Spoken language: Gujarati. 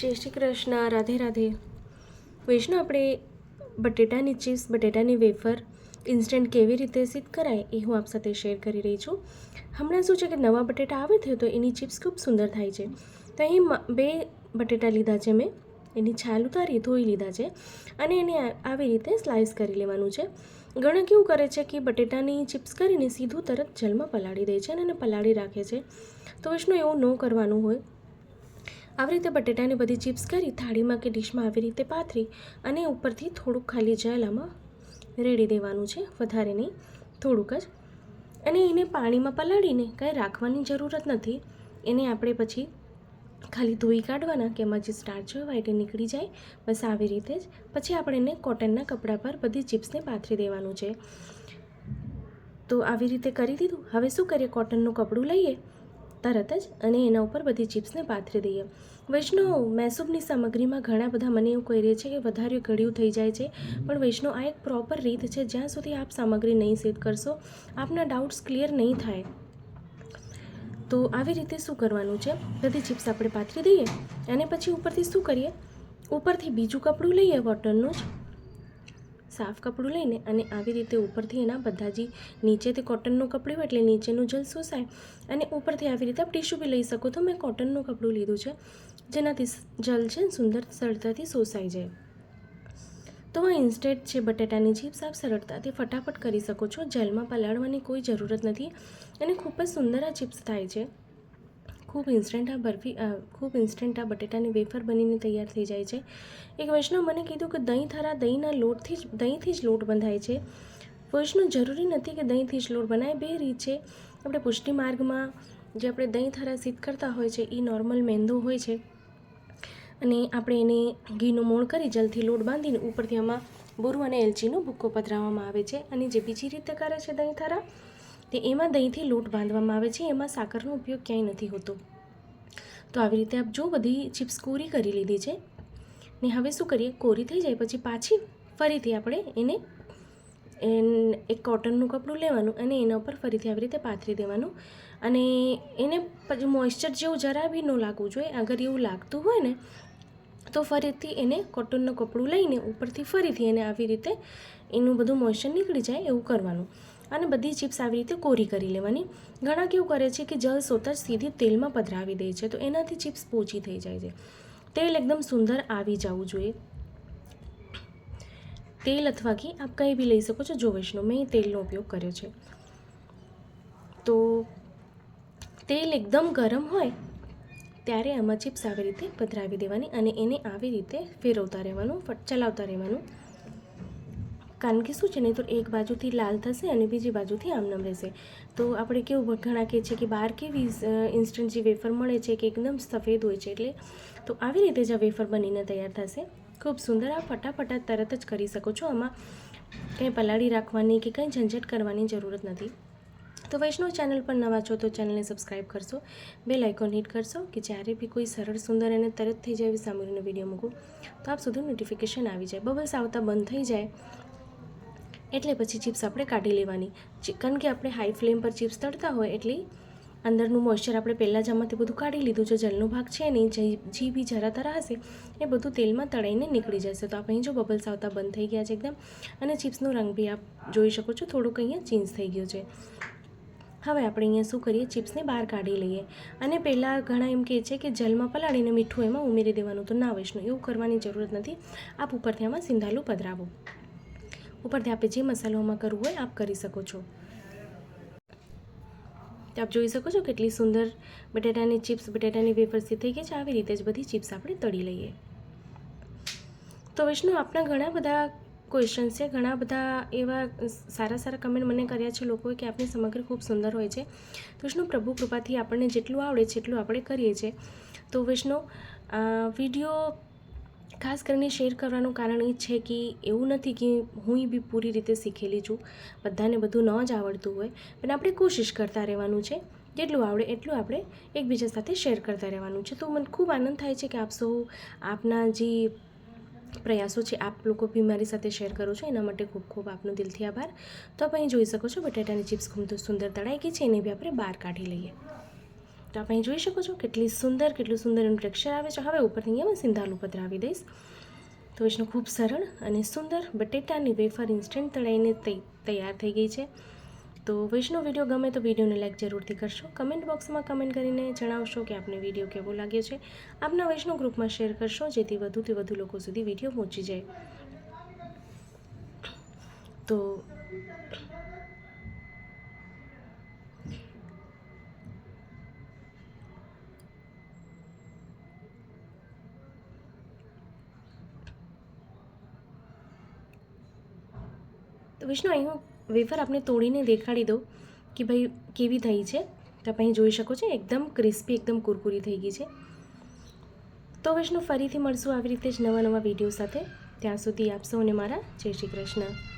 જય શ્રી કૃષ્ણ, રાધે રાધે. વૈષ્ણુ આપણે બટેટાની ચિપ્સ, બટેટાની વેફર ઇન્સ્ટન્ટ કેવી રીતે સિદ્ધ કરાય એ હું આપ સાથે શેર કરી રહી છું. હમણાં શું છે કે નવા બટેટા આવે છે તો એની ચિપ્સ ખૂબ સુંદર થાય છે. તો અહીં બે બટેટા લીધા છે મેં. એની છાલ ઉતારી, ધોઈ લીધા છે અને એને આવી રીતે સ્લાઇસ કરી લેવાનું છે. ઘણા કેવું કરે છે કે બટેટાની ચિપ્સ કરીને સીધું તરત જલમાં પલાળી દે છે અને એને પલાળી રાખે છે. તો વિષ્ણુ એવું ન કરવાનું હોય. આવી રીતે બટેટાની બધી ચિપ્સ કરી થાળીમાં કે ડીશમાં આવી રીતે પાથરી અને ઉપરથી થોડુંક ખાલી જાયલામાં રેડી દેવાનું છે, વધારે નહીં, થોડુંક જ. અને એને પાણીમાં પલાળીને કાંઈ રાખવાની જરૂરત નથી. એને આપણે પછી ખાલી ધોઈ કાઢવાના કે એમાં જે સ્ટાર્ચ હોય વ્હાઈટ એ નીકળી જાય, બસ આવી રીતે જ. પછી આપણે એને કોટનના કપડા પર બધી ચિપ્સને પાથરી દેવાનું છે. તો આવી રીતે કરી દીધું. હવે શું કરીએ? કોટનનું કપડું લઈએ. તરત જ અને એના ઉપર બધી ચિપ્સને પાથરી દઈએ. વૈષ્ણવ મેસૂબની સામગ્રીમાં ઘણા બધા મને એવું કહી રહે છે કે વધારે ઘડ્યું થઈ જાય છે, પણ વૈષ્ણવ, આ એક પ્રોપર રીત છે, જ્યાં સુધી આપ સામગ્રી નહીં સેટ કરશો, આપના ડાઉટ્સ ક્લિયર નહીં થાય. તો આવી રીતે શું કરવાનું છે? બધી ચિપ્સ આપણે પાથરી દઈએ અને પછી ઉપરથી શું કરીએ? ઉપરથી બીજું કપડું લઈએ કોટનનું જ. સાફ કપડું લઈને અને આવી રીતે ઉપરથી એના બધા જ નીચેથી કોટનનું કપડું હોય એટલે નીચેનું જલ શોષાય અને ઉપરથી આવી રીતે આપ ટીશ્યુ બી લઈ શકો. તો મેં કોટનનું કપડું લીધું છે, જેનાથી જલ છે સુંદર સરળતાથી શોષાઈ જાય. તો આ ઇન્સ્ટેન્ટ છે બટેટાની ચિપ્સ આપ સરળતાથી ફટાફટ કરી શકો છો. જેલમાં પલાળવાની કોઈ જરૂરત નથી અને ખૂબ જ સુંદર આ ચિપ્સ થાય છે. ખૂબ ઇન્સ્ટન્ટ આ બરફી ખૂબ ઇન્સ્ટન્ટ આ બટેટાની વેફર બનીને તૈયાર થઈ જાય છે. એક વૈષ્ણવ મને કીધું કે દહીં થારા દહીંના લોટથી જ, દહીંથી જ લોટ બંધાય છે. વૈષ્ણવ જરૂરી નથી કે દહીંથી જ લોટ બનાય. બે રીત છે. આપણે પુષ્ટિ માર્ગમાં જે આપણે દહીં થારા સિદ્ધ કરતા હોય છે, એ નોર્મલ મેંદો હોય છે. અને આપણે એને ઘીનું મોણ કરી જલથી લોટ બાંધીને ઉપરથી આમાં બોરું અને એલચીનો ભૂક્કો પધરાવવામાં આવે છે. અને જે બીજી રીતે કરે છે દહીં થરા તે એમાં દહીંથી લોટ બાંધવામાં આવે છે, એમાં સાકરનો ઉપયોગ ક્યાંય નથી હોતો. તો આવી રીતે આપ જો બધી ચિપ્સ કોરી કરી લીધી છે, ને હવે શું કરીએ? કોરી થઈ જાય પછી પાછી ફરીથી આપણે એને એક કોટનનું કપડું લેવાનું અને એના ઉપર ફરીથી આવી રીતે પાથરી દેવાનું. અને એને પછી મોઇશ્ચર જેવું જરા બી ન લાગવું જોઈએ. અગર એવું લાગતું હોય ને, તો ફરીથી એને કોટનનું કપડું લઈને ઉપરથી ફરીથી એને આવી રીતે એનું બધું મોઇશ્ચર નીકળી જાય એવું કરવાનું. અને બધી ચિપ્સ આવી રીતે કોરી કરી લેવાની. ઘણા કેવું કરે છે કે જલ સોતા જ સીધી તેલમાં પધરાવી દે છે, તો એનાથી ચિપ્સ પોચી થઈ જાય છે. તેલ એકદમ સુંદર આવી જવું જોઈએ. તેલ અથવા ઘી આપ કંઈ બી લઈ શકો છો જો મેં તેલનો ઉપયોગ કર્યો છે. તો તેલ એકદમ ગરમ હોય, ત્યારે આમાં ચિપ્સ આવી રીતે પધરાવી દેવાની અને એને આવી રીતે ફેરવતા રહેવાનું ચલાવતા રહેવાનું. કારણ કે શું છે નહીં તો એક બાજુથી લાલ થશે અને બીજી બાજુથી આમનામ રહેશે. તો આપણે કેવું ઘણા કહે છે કે બહાર કેવી ઇન્સ્ટન્ટ જે વેફર મળે છે કે એકદમ સફેદ હોય છે એટલે, તો આવી રીતે જ આ વેફર બનીને તૈયાર થશે. ખૂબ સુંદર આ ફટાફટ તરત જ કરી શકો છો. આમાં કંઈ પલાળી રાખવાની કે કંઈ ઝંઝટ કરવાની જરૂરત નથી. તો વૈષ્ણવ ચેનલ પર નવા છો તો ચેનલને સબસ્ક્રાઇબ કરશો. બે લાઇકોન હિટ કરશો કે જ્યારે બી કોઈ સરળ, સુંદર અને તરત થઈ જાય એવી સામગ્રીનો વીડિયો મૂકું, તો આપ સુધી નોટિફિકેશન આવી જાય. બબલ્સ આવતા બંધ થઈ જાય. એટલે પછી ચિપ્સ આપણે કાઢી લેવાની. કારણ કે આપણે હાઈ ફ્લેમ પર ચિપ્સ તળતા હોય એટલે અંદરનું મોઇશ્ચર આપણે પહેલાં જ આમાંથી બધું કાઢી લીધું છે. જલનો ભાગ છે નહીં, જે બી જરા તરા હશે, એ બધું તેલમાં તળાઈને નીકળી જશે. તો આપણે જો બબલ્સ આવતા બંધ થઈ ગયા છે એકદમ, અને ચિપ્સનો રંગ બી આપ જોઈ શકો છો, થોડુંક અહીંયા ચેન્જ થઈ ગયો છે. હવે આપણે અહીંયા શું કરીએ? ચિપ્સને બહાર કાઢી લઈએ. અને પહેલાં ઘણા એમ કહે છે કે જલમાં પલાળીને મીઠું એમાં ઉમેરી દેવાનું. તો ના વૈષ્ણુ એવું કરવાની જરૂરત નથી. આપ ઉપરથી આમાં સિંધાલું પધરાવો. ઉપરથી આપણે જે મસાલોમાં કરવું હોય આપ કરી શકો છો. તો આપ જોઈ શકો છો કેટલી સુંદર બટેટાની ચિપ્સ, બટેટાની વેફર્સથી થઈ ગઈ છે, આવી રીતે જ બધી ચિપ્સ આપણે તળી લઈએ. તો વિષ્ણુ આપણા ઘણા બધા ક્વેશ્ચન્સ છે, ઘણા બધા એવા સારા સારા કમેન્ટ મને કર્યા છે લોકોએ કે આપની સામગ્રી ખૂબ સુંદર હોય છે. તો વિષ્ણુ, પ્રભુ કૃપાથી આપણને જેટલું આવડે છે એટલું આપણે કરીએ છીએ. તો વિષ્ણુ વીડિયો ખાસ કરીને શેર કરવાનું કારણ એ છે કે એવું નથી કે હું બી પૂરી રીતે શીખેલી છું. બધાને બધું ન જ આવડતું હોય. પણ આપણે કોશિશ કરતા રહેવાનું છે. જેટલું આવડે એટલું આપણે એકબીજા સાથે શેર કરતા રહેવાનું છે. તો મને ખૂબ આનંદ થાય છે કે આપ સૌ આપના જે પ્રયાસો છે, આપ લોકો બી મારી સાથે શેર કરો છો. એના માટે ખૂબ ખૂબ આપનો દિલથી આભાર. તો આપ અહીં જોઈ શકો છો, બટાટાની ચિપ્સ ખૂબ સુંદર તળાઈ ગઈ છે, એને બી આપણે બહાર કાઢી લઈએ. તો આપણે જોઈ શકો છો કેટલી સુંદર, કેટલું સુંદર એનું ટેક્સચર આવે છે. હવે ઉપરથી અહીંયા હું સિંધાલું પધરાવી દઈશ. તો વિષ્ણુ ખૂબ સરળ અને સુંદર બટેટાની વેફર ઇન્સ્ટન્ટ તળાઈને તૈયાર થઈ ગઈ છે. તો વૈષ્ણવ વીડિયો ગમે તો વિડીયોને લાઈક જરૂરથી કરશો. કમેન્ટ બોક્સમાં કમેન્ટ કરીને જણાવશો કે આપને વીડિયો કેવો લાગ્યો છે. આપના વૈષ્ણવ ગ્રુપમાં શેર કરશો, જેથી વધુથી વધુ લોકો સુધી વીડિયો પહોંચી જાય. તો તો વિષ્ણુ, અહીં હું વેફર આપને તોડીને દેખાડી દઉં કે ભાઈ કેવી થઈ છે. તો અહીં જોઈ શકો છો, એકદમ ક્રિસ્પી એકદમ કુરકુરી થઈ ગઈ છે. તો વિષ્ણુ, ફરીથી મળશું આવી રીતે જ નવા નવા વીડિયો સાથે. ત્યાં સુધી આપશો અને મારા જય શ્રી કૃષ્ણ.